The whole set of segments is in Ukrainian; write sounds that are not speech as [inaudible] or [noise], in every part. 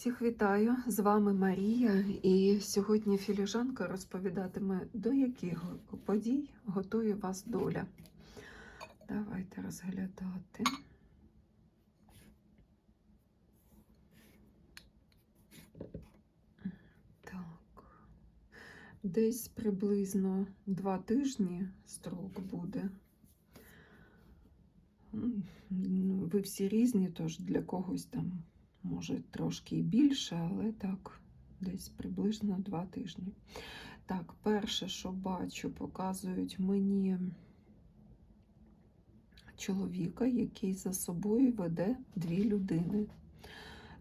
Всіх вітаю! З вами Марія, і сьогодні філіжанка розповідатиме, до яких подій готує вас доля. Давайте розглядати. Так. Десь приблизно два тижні строк буде. Ну, Ви всі різні, тож для когось там може трошки і більше, але так, десь приблизно два тижні. Так, перше, що бачу, показують мені чоловіка, який за собою веде дві людини.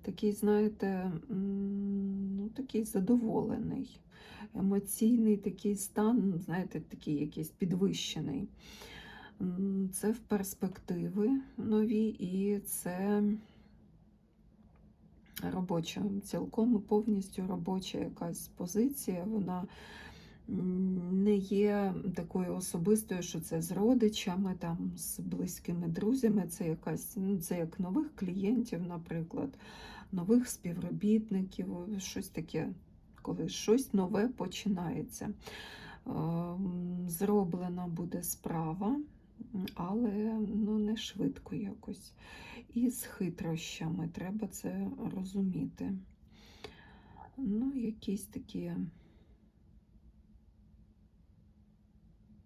Такий, знаєте, ну, такий задоволений, емоційний такий стан, знаєте, такий якийсь підвищений. Це в перспективи нові, і це робоча, цілком і повністю робоча якась позиція. Вона не є такою особистою, що це з родичами, там, з близькими друзями. Це якась, ну, це як нових клієнтів, наприклад, нових співробітників, щось таке, коли щось нове починається. Ем, Зроблена буде справа, але ну, не швидко якось. І з хитрощами треба це розуміти. Ну, якісь такі,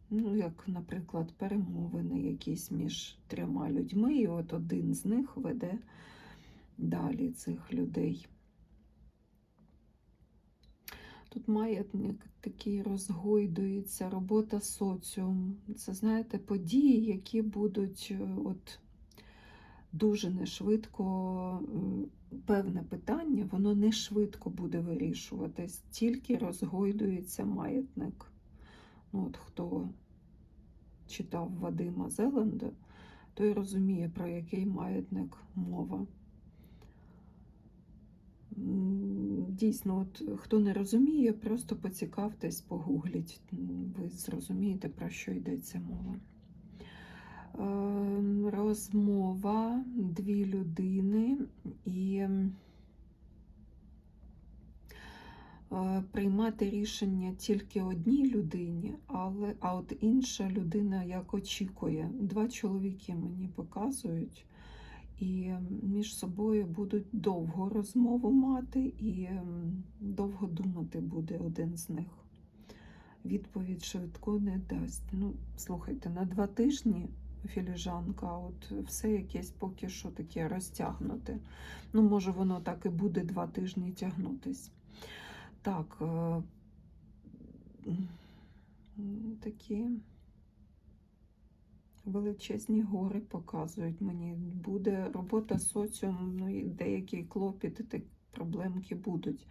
ну, як, наприклад, перемовини якісь між трьома людьми, і от один з них веде далі цих людей. Тут маятник такий розгойдується, робота соціум. Це, знаєте, події, які будуть е, от дуже нешвидко, м, певне питання, воно не швидко буде вирішуватись, тільки розгойдується маятник. Ну, от Хто читав Вадима Зеленда, той розуміє, про який маятник мова. Дійсно, от хто не розуміє, просто поцікавтесь, погугліть, ви зрозумієте, про що йдеться мова. Е, Розмова, дві людини і е, приймати рішення тільки одній людині, але, а от інша людина як очікує. Два чоловіки мені показують і між собою будуть довго розмову мати, і довго думати буде один з них. Відповідь швидко не дасть. Ну, слухайте, на два тижні філіжанка, от все якесь поки що таке розтягнуте. Ну, може, воно так і буде два тижні тягнутись. Так, е, такі величезні гори показують мені. Буде робота соціум, ну і деякі клопіти, так, проблемки будуть.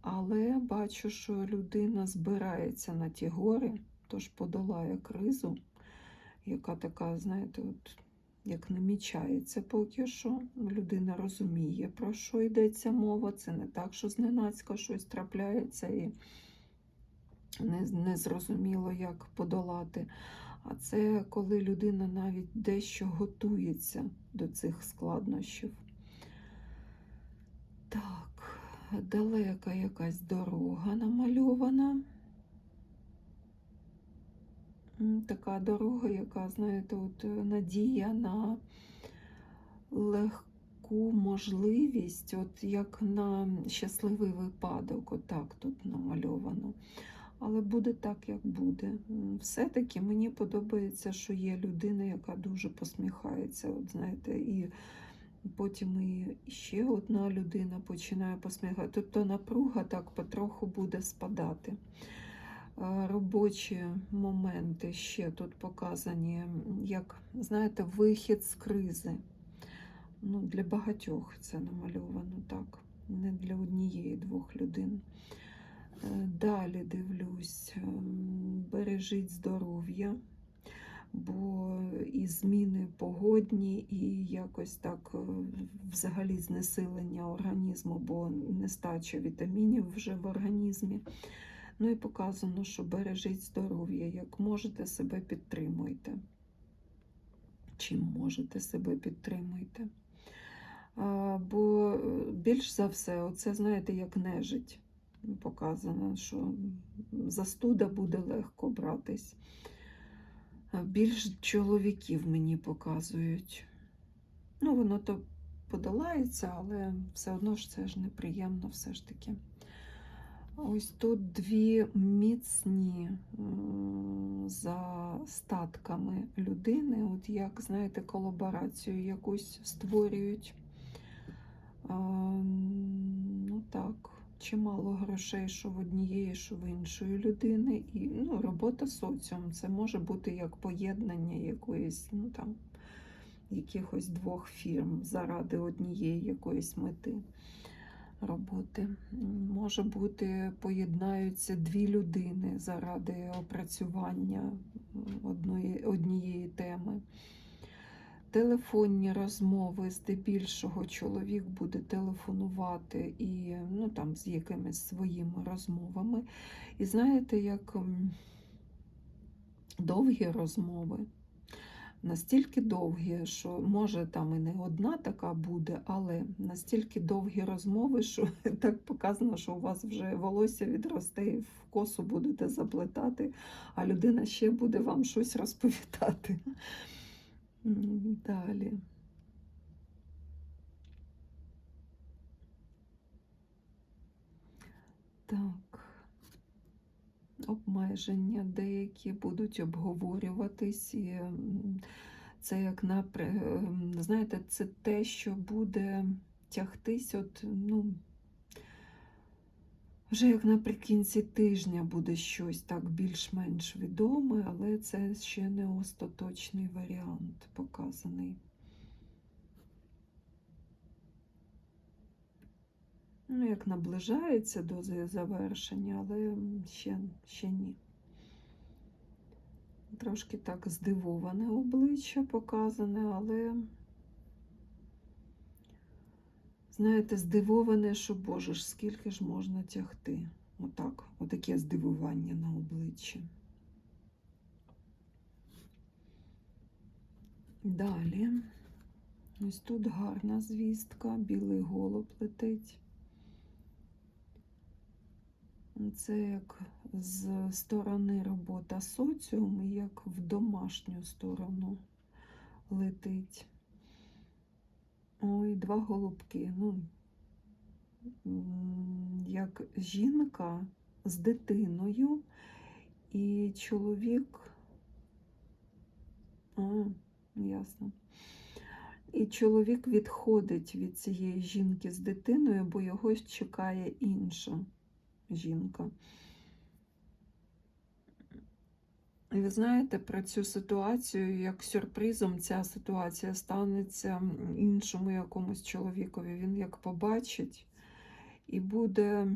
Але бачу, що людина збирається на ті гори, тож подолає кризу, яка така, знаєте, от як намічається поки що. Людина розуміє, про що йдеться мова. Це не так, що зненацька щось трапляється і не, зрозуміло, як подолати. А це коли людина навіть дещо готується до цих складнощів. Так, далека якась дорога намальована. Така дорога, яка, знаєте, от е, надія на легку можливість, от як на щасливий випадок, отак тут намальовано. Але буде так, як буде. Все-таки мені подобається, що є людина, яка дуже посміхається. От знаєте, і потім і ще одна людина починає посміхати. Тобто напруга так потроху буде спадати. Робочі моменти ще тут показані, як, знаєте, вихід з кризи. Ну, для багатьох це намальовано так, не для однієї-двох людей. Е, Далі дивлюсь, ем, бережіть здоров'я, бо і зміни погодні, і якось так е, взагалі знесилення організму, бо нестача вітамінів вже в організмі. Ну і показано, що бережіть здоров'я, як можете себе підтримуйте. Чим можете себе підтримуйте. Бо е, більш за все, оце, знаєте, як нежить показано, що застуда буде легко братись. Більш чоловіків мені показують. Ну, воно то подолається, але все одно ж це ж неприємно все ж таки. Ось тут дві міцні за статками людини, от як, знаєте, колаборацію якусь створюють. Ну так, чимало грошей, що в однієї, що в іншої людини. І ну, робота соціум. Це може бути як поєднання якоїсь, ну там, якихось двох фірм заради однієї якоїсь мети роботи. Може бути, поєднаються дві людини заради опрацювання одної, однієї теми. Телефонні розмови здебільшого чоловік буде телефонувати і ну, там, з якимись своїми розмовами. І знаєте, як довгі розмови, настільки довгі, що може там і не одна така буде, але настільки довгі розмови, що [laughs] так показано, що у вас вже волосся відросте і в косу будете заплетати, а людина ще буде вам щось розповідати. Далі. Так. Обмеження деякі будуть обговорюватись. І це як напря... ем, знаєте, це те, що буде тягтись, от, ну, вже як наприкінці тижня буде щось так більш-менш відоме, але це ще не остаточний варіант показаний. Ну, як наближається до завершення, але ще, ще ні. Трошки так здивоване обличчя показане, але, знаєте, здивоване, що Боже ж, скільки ж можна тягти. Отак, отаке здивування на обличчі. Далі. Ось тут гарна звістка, білий голуб летить. Це як з сторони робота соціум, як в домашню сторону летить. Ой, два голубки. Ну, як жінка з дитиною і чоловік. А, ясно. І чоловік відходить від цієї жінки з дитиною, бо його чекає інша жінка. І ви знаєте про цю ситуацію, як сюрпризом ця ситуація станеться іншому якомусь чоловікові. Він як побачить і буде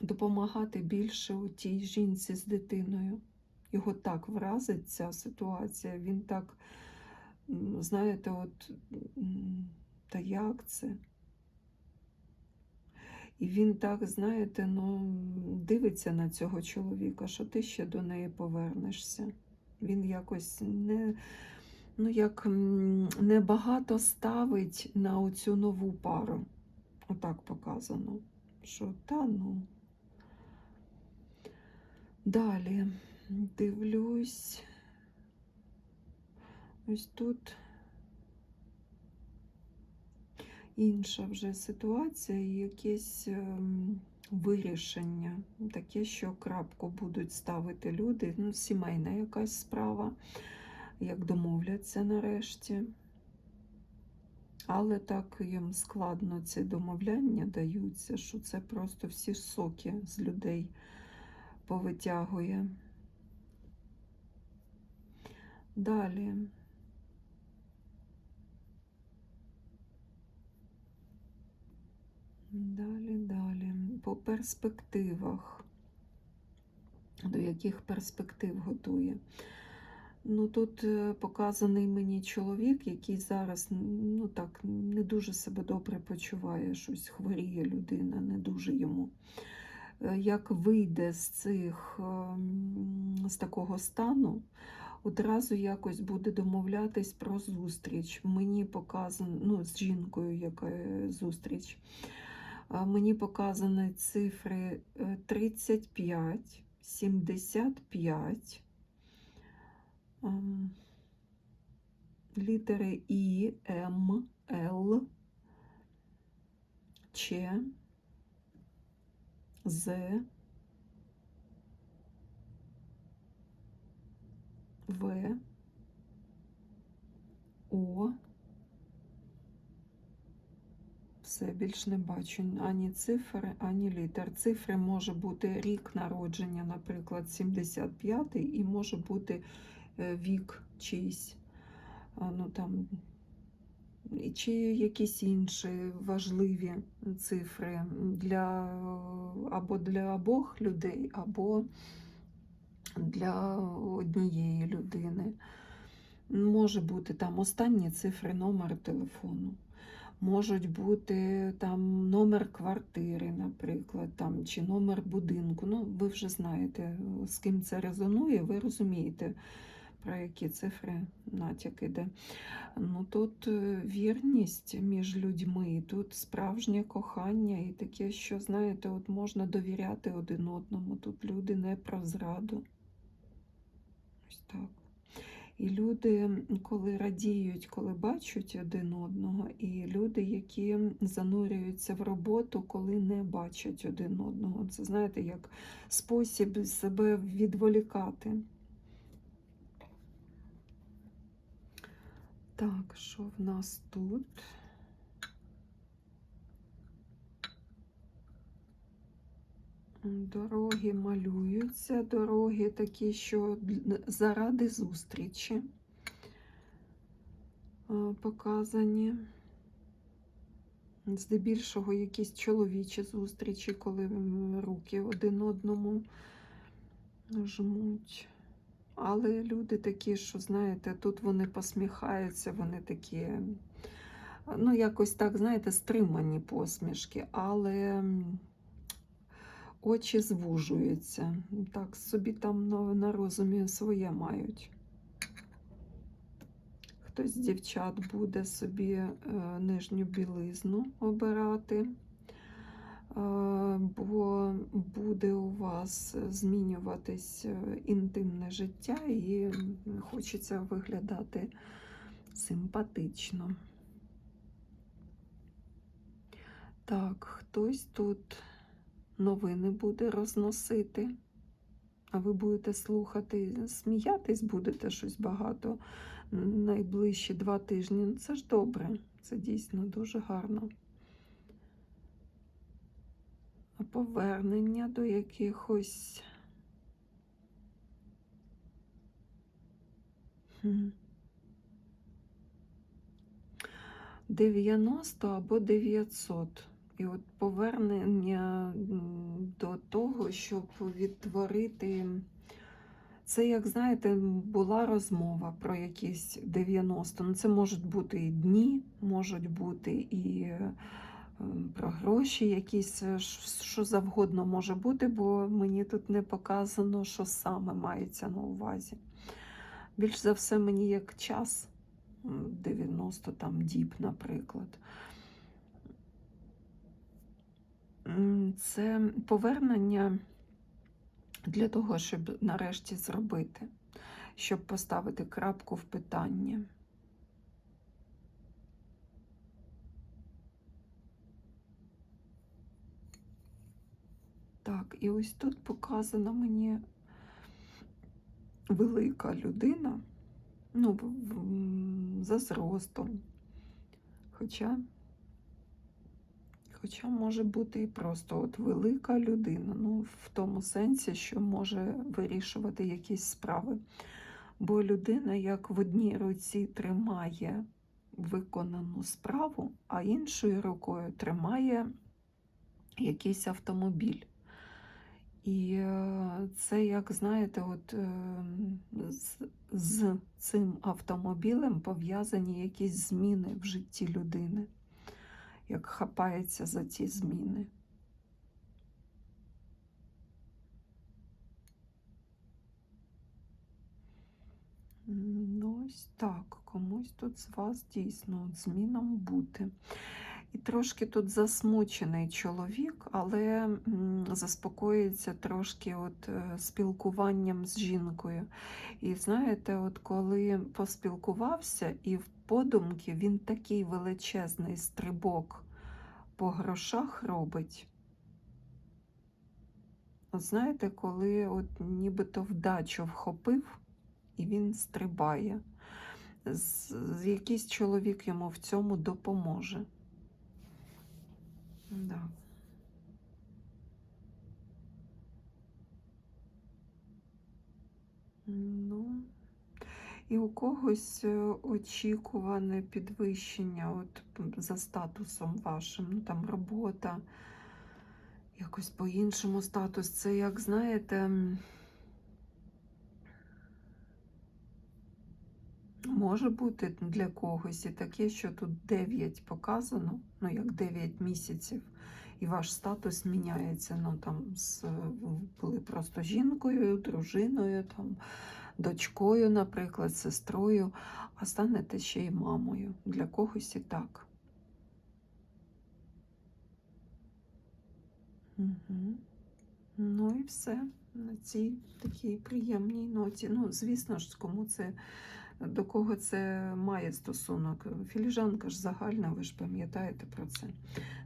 допомагати більше у тій жінці з дитиною. Його так вразить ця ситуація. Він так, знаєте, от та як це? І він так, знаєте, ну, дивиться на цього чоловіка, що ти ще до неї повернешся. Він якось не, ну, як небагато ставить на оцю нову пару. Отак показано. Що та ну. Далі дивлюсь. Ось тут інша вже ситуація, і якесь ем, вирішення, таке, що крапку будуть ставити люди, ну, сімейна якась справа, як домовляться нарешті. Але так їм складно ці домовляння даються, що це просто всі соки з людей повитягує. Далі. Далі, далі. По перспективах. До яких перспектив готує? Ну, тут е, показаний мені чоловік, який зараз ну, так, не дуже себе добре почуває, щось хворіє людина, не дуже йому. Е, Як вийде з цих ем, з такого стану, одразу якось буде домовлятись про зустріч. Мені показано, ну, з жінкою, яка е, зустріч. Мені показані цифри е, 35, 75, ем, літери І, М, Л, Ч, З, В, О. Все, більш не бачу ані цифри, ані літер. Цифри може бути рік народження, наприклад, 75-й, і може бути е, вік чийсь. Ну, там, чи якісь інші важливі цифри для або для обох людей, або для однієї людини. Може бути там останні цифри номер телефону. Можуть бути там номер квартири, наприклад, там, чи номер будинку. Ну, ви вже знаєте, з ким це резонує, ви розумієте, про які цифри натяк іде. Ну, тут е, вірність між людьми, тут справжнє кохання і таке, що, знаєте, от можна довіряти один одному. Тут люди не про зраду. І люди, коли радіють, коли бачать один одного, і люди, які занурюються в роботу, коли не бачать один одного. Це знаєте, як спосіб себе відволікати. Так, що в нас тут? Дороги малюються, дороги такі, що заради зустрічі показані. Здебільшого якісь чоловічі зустрічі, коли руки один одному жмуть. Але люди такі, що, знаєте, тут вони посміхаються, вони такі, ну, якось так, знаєте, стримані посмішки, але очі звужуються. Так, собі там на, на розумі своє мають. Хтось з дівчат буде собі е, нижню білизну обирати, е, бо буде у вас змінюватись е, інтимне життя і хочеться виглядати симпатично. Так, хтось тут новини буде розносити, а ви будете слухати, сміятись будете щось багато найближчі два тижні. Ну, Це ж добре, це дійсно дуже гарно. А повернення до якихось. Хм. 90 або 900. І от повернення до того, щоб відтворити. Це, як знаєте, була розмова про якісь 90. Ну, Це можуть бути і дні, можуть бути і е, про гроші, якісь, е, що завгодно може бути, бо мені тут не показано, що саме мається на увазі. Більш за все, мені як час 90 там діб, наприклад. Це повернення для того, щоб нарешті зробити, щоб поставити крапку в питанні. Так, і ось тут показана мені велика людина, ну, за зростом. Хоча Хоча може бути і просто от велика людина, ну, в тому сенсі, що може вирішувати якісь справи. Бо людина, як в одній руці тримає виконану справу, а іншою рукою тримає якийсь автомобіль. І е, це, як знаєте, от е, з, з цим автомобілем пов'язані якісь зміни в житті людини як хапається за ці зміни. Ну, ось так, комусь тут з вас дійсно змінам бути. І трошки тут засмучений чоловік, але заспокоїться трошки от, е, спілкуванням з жінкою. І знаєте, от коли поспілкувався, і в подумки він такий величезний стрибок по грошах робить. От знаєте, коли от нібито вдачу вхопив, і він стрибає. З, якийсь чоловік йому в цьому допоможе. Да. Ну, і у когось е, очікуване підвищення от, за статусом вашим, ну там робота, якось по-іншому статус. Це, як знаєте, може бути для когось і таке, що тут 9 показано, ну як 9 місяців, і ваш статус міняється. Ну там з, були просто жінкою, дружиною, там, дочкою, наприклад, сестрою, а станете ще й мамою. Для когось і так. Угу. Ну і все. На цій такій приємній ноті. Ну, звісно ж, кому це, до кого це має стосунок. Філіжанка ж загальна, ви ж пам'ятаєте про це.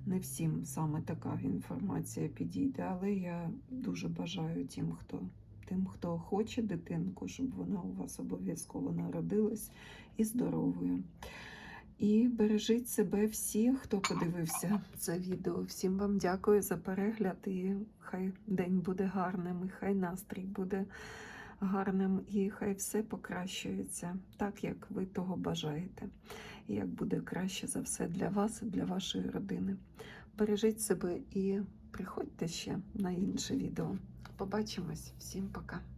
Не всім саме така інформація підійде, але я дуже бажаю тим, хто, тим, хто хоче дитинку, щоб вона у вас обов'язково народилась і здоровою. І бережіть себе всі, хто подивився це відео. Всім вам дякую за перегляд. І хай день буде гарним, і хай настрій буде гарним, і хай все покращується так, як ви того бажаєте. І як буде краще за все для вас і для вашої родини. Бережіть себе і приходьте ще на інше відео. Побачимось. Всім пока.